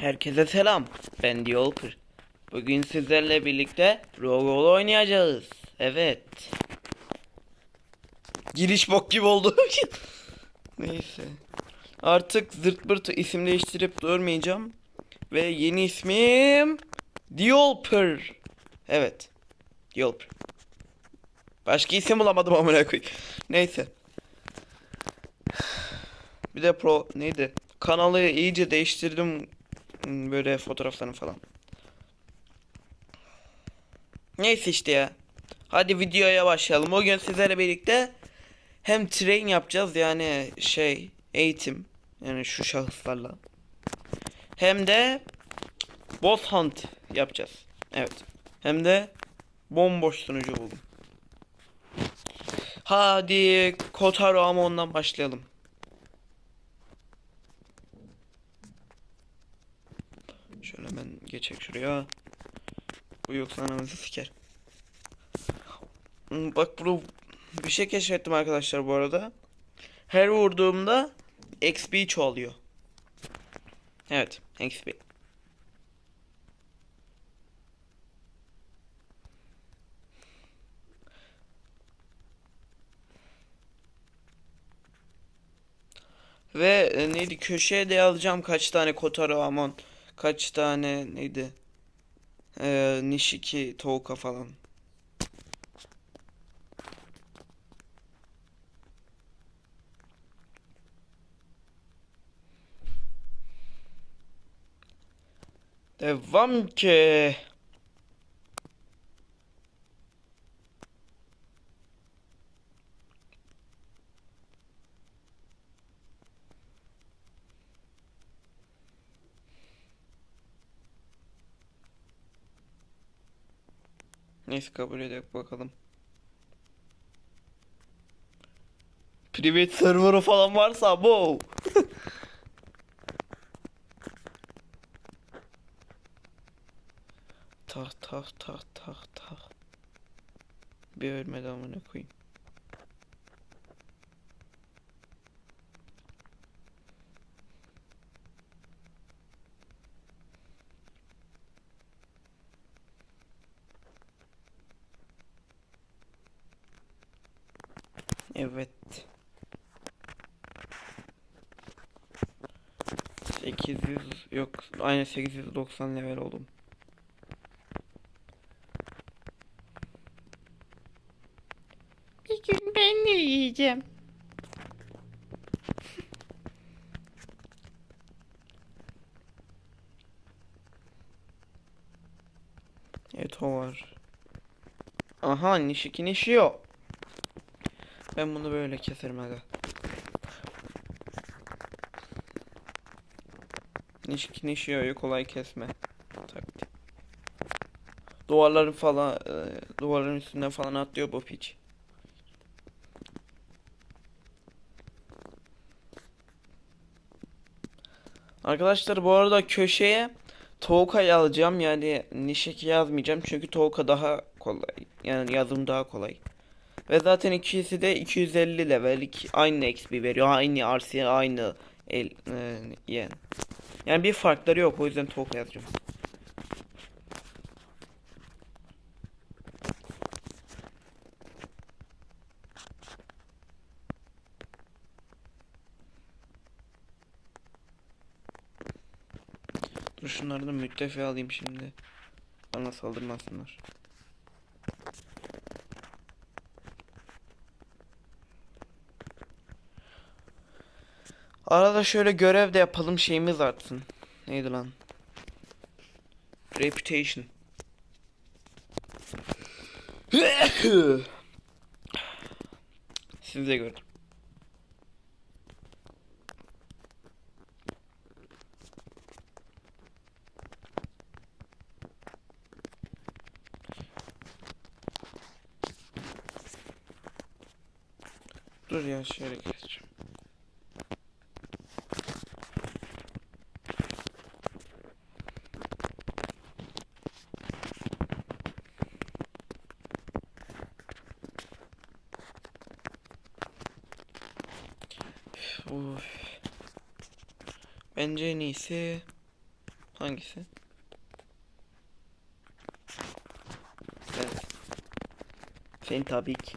Herkese selam. Ben Diolper. Bugün sizlerle birlikte Rogol oynayacağız. Evet. Giriş bok gibi oldu. Neyse. Artık zırt isim değiştirip durmayacağım. Ve yeni ismim Diolper. Evet. Diolper. Başka isim bulamadım amına koyayım. Neyse. Bir de pro neydi? Kanalı iyice değiştirdim. Hmm, Böyle fotoğraflarını falan. Neyse işte ya. Hadi videoya başlayalım. Bugün sizlerle birlikte hem train yapacağız yani şey eğitim yani şu şahıslarla. Hem de boss hunt yapacağız. Evet. Hem de bomboş sunucu buldum. Hadi Kotaro Amon'dan başlayalım. Şöyle geçek şuraya. Bu yoksa anamızı siker. Hmm, Bak bunu bir şey keşfettim arkadaşlar bu arada. Her vurduğumda XP çoğalıyor. Evet, XP. Ve e, neydi köşeye de yazacağım kaç tane Kotaro Amon, kaç tane neydi? Ee, Nishiki Touka falan. Devam ki. Neyse kabul edelim bakalım. Private server'ı falan varsa bu. tak tak tak tak tak. Bir ölmedi amına koyayım. Evet. 800 yok aynı 890 level oldum. Bir gün ben de yiyeceğim. Evet o var. Aha Nishiki Nishio. Ben bunu böyle keserim aga. Nishiki Nishio'yu kolay kesme. Taktik. Duvarların falan e, duvarların üstünden falan atlıyor bu piç. Arkadaşlar bu arada köşeye Touka alacağım yani Nishiki yazmayacağım çünkü Touka daha kolay yani yazım daha kolay. Ve zaten ikisi de 250 level aynı XP veriyor aynı RC aynı el, e, yen. Yani bir farkları yok o yüzden Touka yazacağım. Dur şunları da müttefi alayım şimdi. Bana saldırmasınlar. Arada şöyle görev de yapalım şeyimiz artsın. Neydi lan? Reputation. Siz de görün. Dur ya şöyle Uf. Bence en iyisi Hangisi? Evet. Senin tabii ki.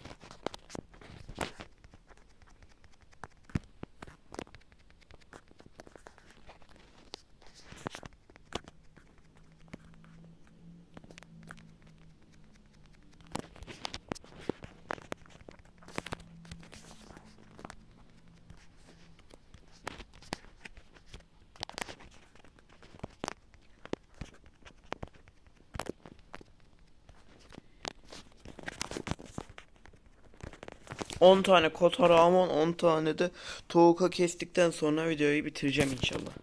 On tane kotaramon, 10 tane de tovuka kestikten sonra videoyu bitireceğim inşallah.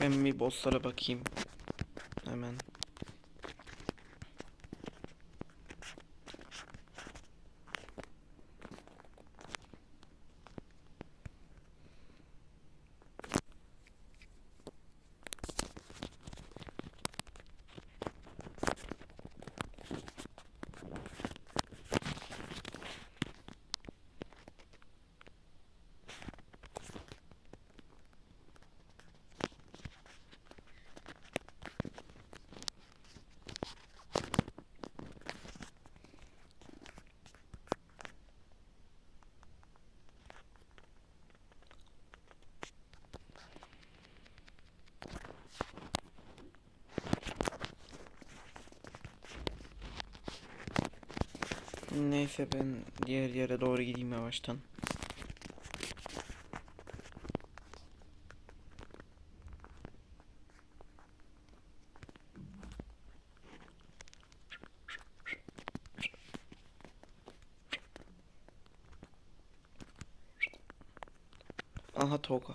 Ben bir bosslara bakayım. Hemen. Neyse ben diğer yere doğru gideyim yavaştan. Aha Toga.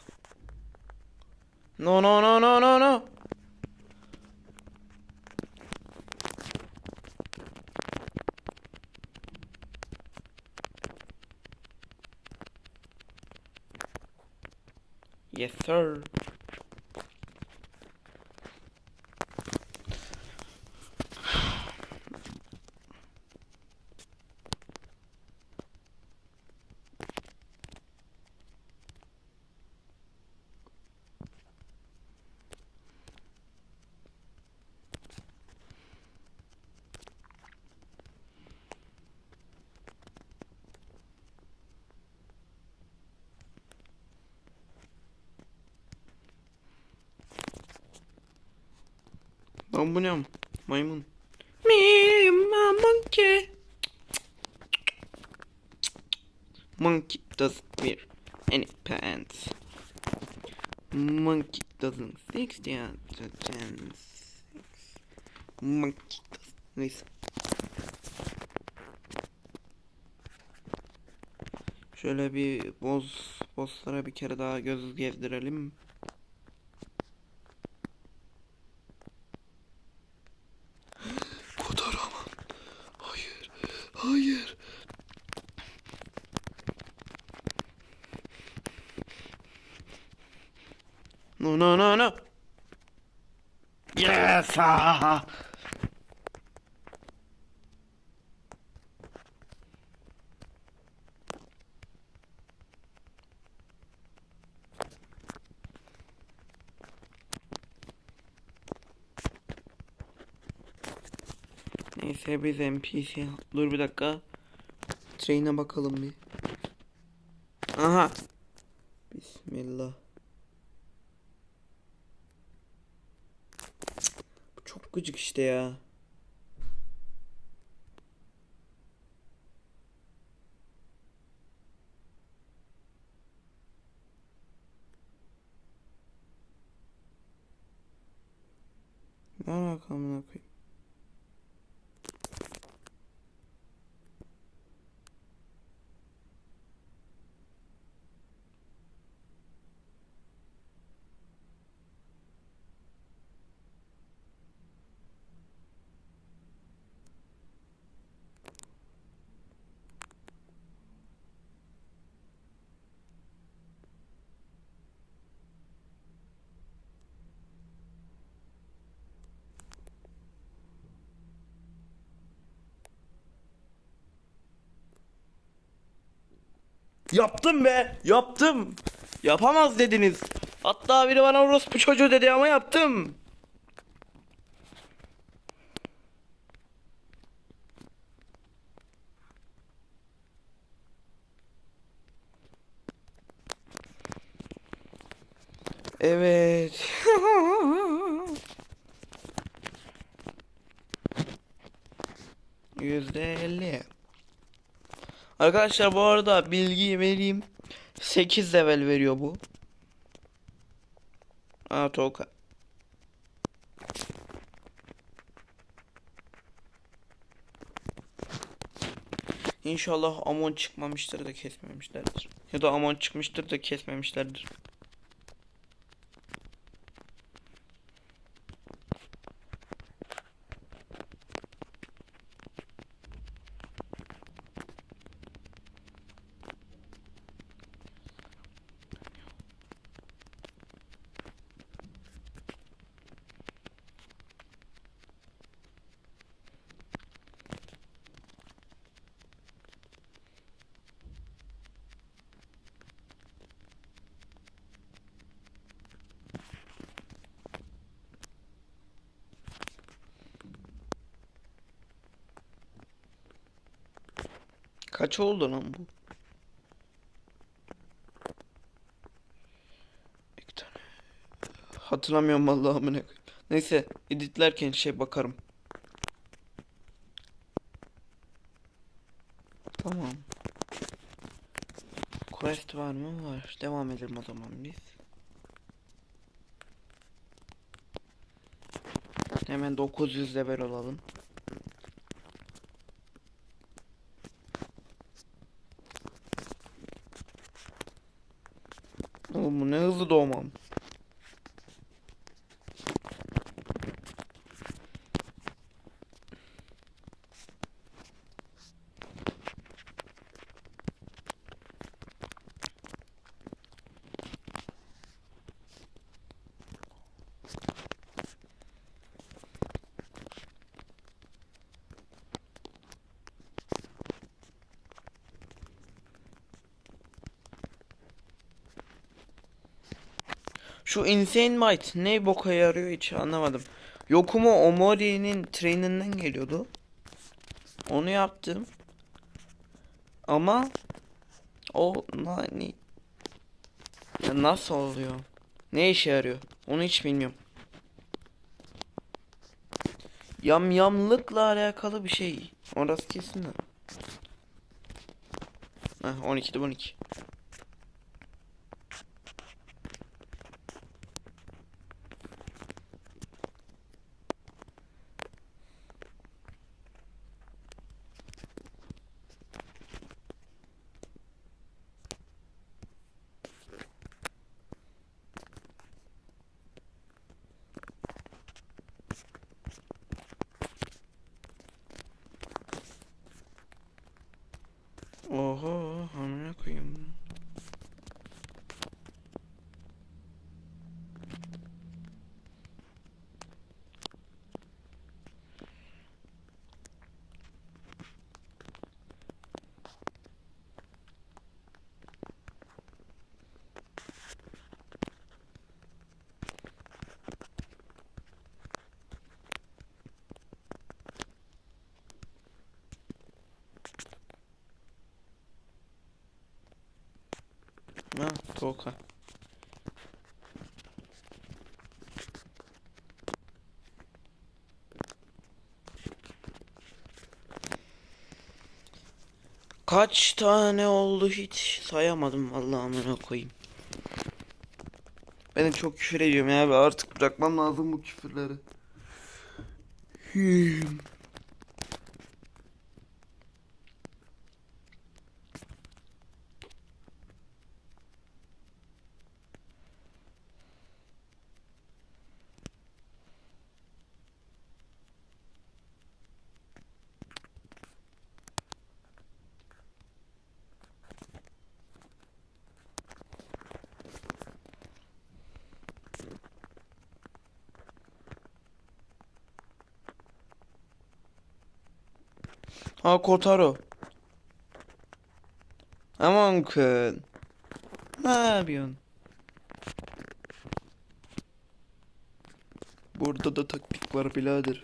Lan bu ne? Maymun. Me, my monkey. Monkey doesn't wear any pants. Monkey doesn't the other chance. Monkey doesn't. Neyse. Şöyle bir boz bosslara bir kere daha göz gezdirelim. Neyse biz NPC dur bir dakika. Train'e bakalım bir. Aha. Bismillah. Bu çok gıcık işte ya. Ne alaka amına koyayım? Yaptım be. Yaptım. Yapamaz dediniz. Hatta biri bana orospu çocuğu dedi ama yaptım. Arkadaşlar bu arada bilgiyi vereyim. 8 level veriyor bu. Aa Tolga. İnşallah Amon çıkmamıştır da kesmemişlerdir. Ya da Amon çıkmıştır da kesmemişlerdir. Kaç oldu lan bu? İki tane. Hatırlamıyorum vallahi amına. Neyse editlerken şey bakarım. Tamam. Quest var mı? Var. Devam edelim o zaman biz. Hemen 900 level olalım. Oğlum bu ne hızlı doğmam. Şu Insane Might ne boka yarıyor hiç anlamadım. Yokumu Omori'nin treninden geliyordu. Onu yaptım. Ama o nani ya nasıl oluyor? Ne işe yarıyor? Onu hiç bilmiyorum. Yamyamlıkla alakalı bir şey. Orası kesin de. Heh, 12'de 12. Oho, amına koyayım. Tolga. Kaç tane oldu hiç sayamadım vallahi amına koyayım. Ben çok küfür ediyorum ya abi artık bırakmam lazım bu küfürleri. Hmm. Ha Kotaro. Aman kız. Ne yapıyorsun? Burada da taktik var birader.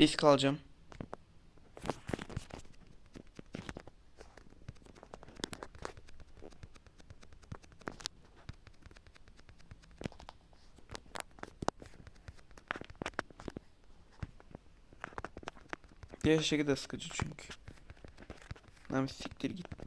Risk alacağım. Diğer şekilde sıkıcı çünkü. Lan siktir git.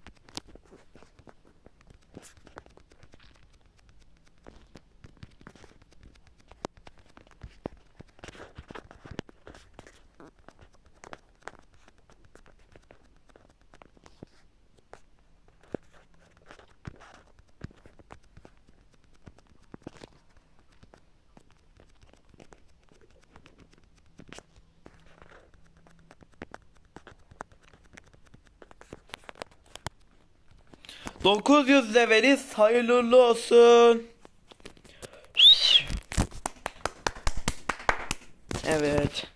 Dokuz yüz leveliz hayırlı olsun. Evet.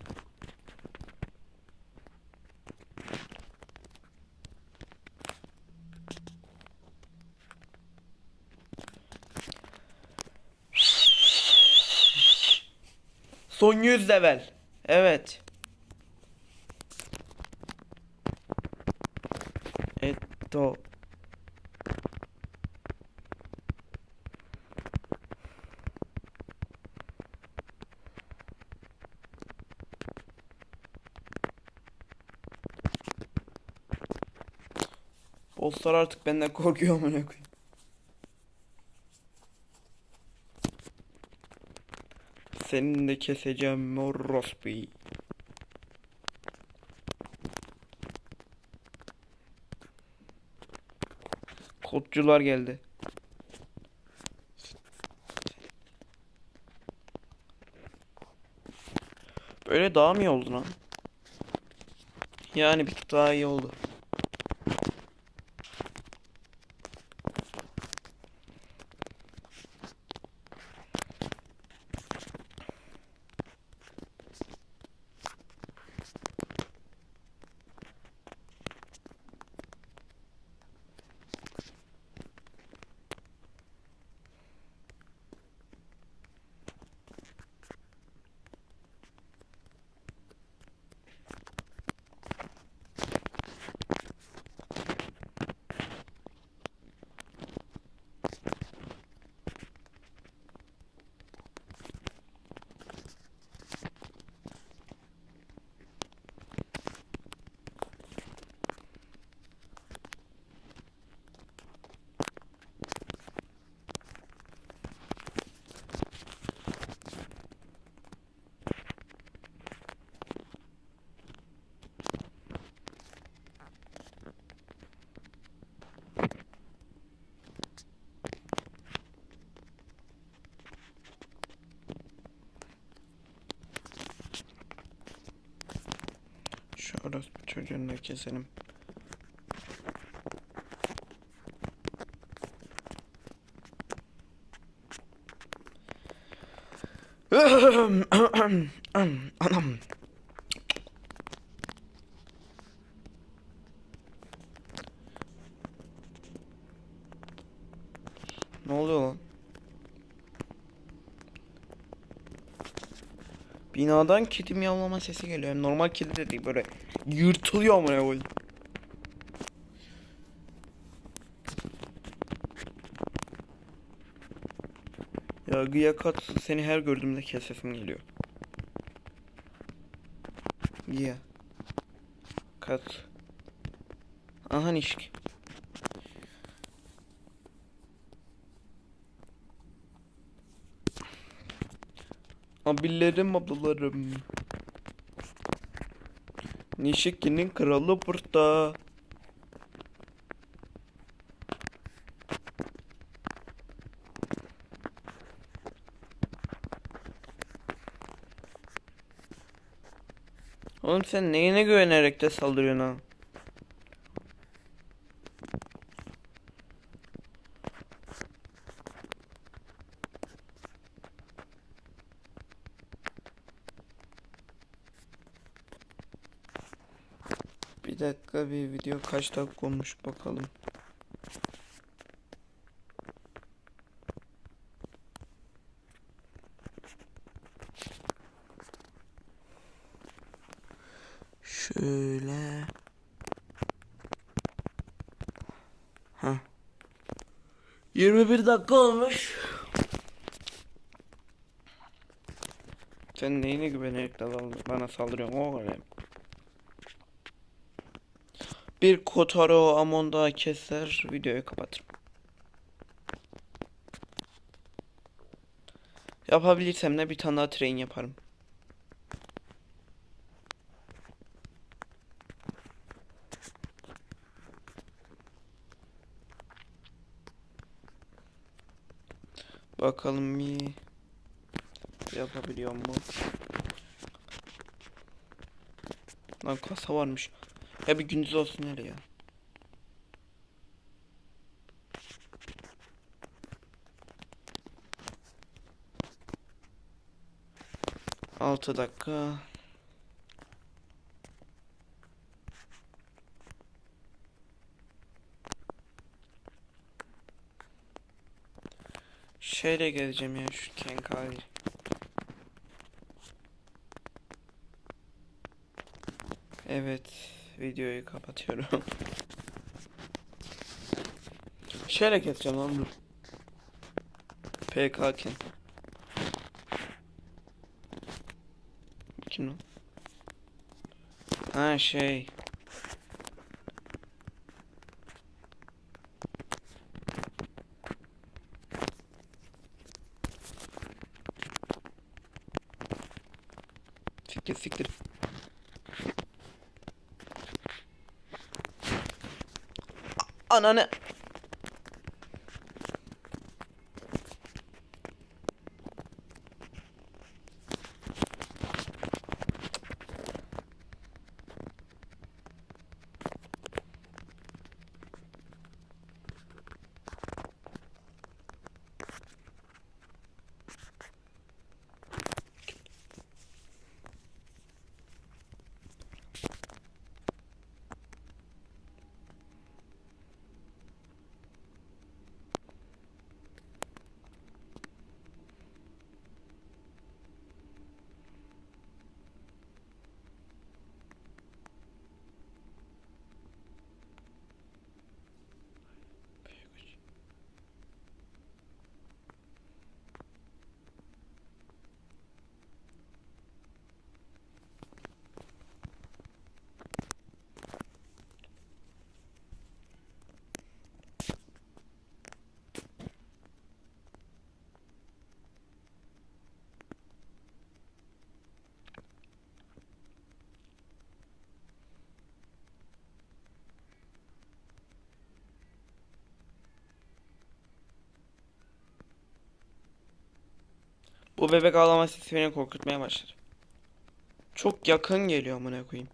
Son 100 level. Evet. Bosslar artık benden korkuyor amına koyayım. Senin de keseceğim mor rospi. Kodcular geldi. Böyle daha mı iyi oldu lan? Yani bir tık daha iyi oldu. Şu orospu çocuğunu keselim. Anam. Ne oluyor lan? Binadan kedi miyavlama sesi geliyor. Yani normal kedi de değil böyle yırtılıyor amına koyayım. ya. Giyakat seni her gördüğümde kesesim geliyor. Giya. Kat. Aha nişk. Abilerim ablalarım. Nişiki'nin kralı burada. Oğlum sen neyine güvenerek de saldırıyorsun ha? Bir video kaç dakika olmuş bakalım. Şöyle. Ha. 21 dakika olmuş. Sen neyine güvenerek de bana saldırıyorsun oğlum? Bir Kotaro Amon daha keser videoyu kapatırım. Yapabilirsem de bir tane daha train yaparım. Bakalım bir yapabiliyor mu? Lan kasa varmış. Ya bir gündüz olsun hele ya. Altı dakika. Şeyle geleceğim ya şu Kenkali. Evet, videoyu kapatıyorum. Şöyle keseceğim lan dur. PK Ken. Kim lan? Ha şey. Siktir siktir. non è Bu bebek ağlama sesi beni korkutmaya başladı. Çok yakın geliyor amına koyayım.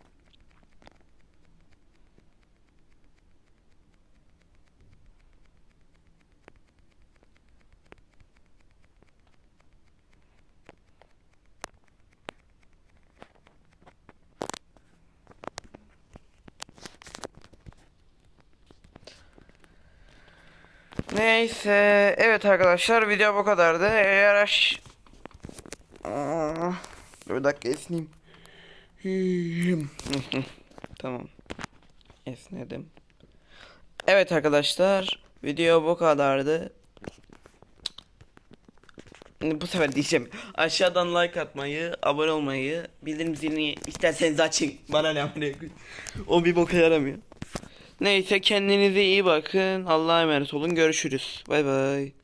Neyse, evet arkadaşlar video bu kadardı. Eğer bir dakika esneyim. tamam. Esnedim. Evet arkadaşlar, video bu kadardı. bu sefer diyeceğim. Aşağıdan like atmayı, abone olmayı, bildirim zilini isterseniz açın. Bana ne amına. O bir boka yaramıyor. Neyse kendinize iyi bakın. Allah'a emanet olun. Görüşürüz. Bay bay.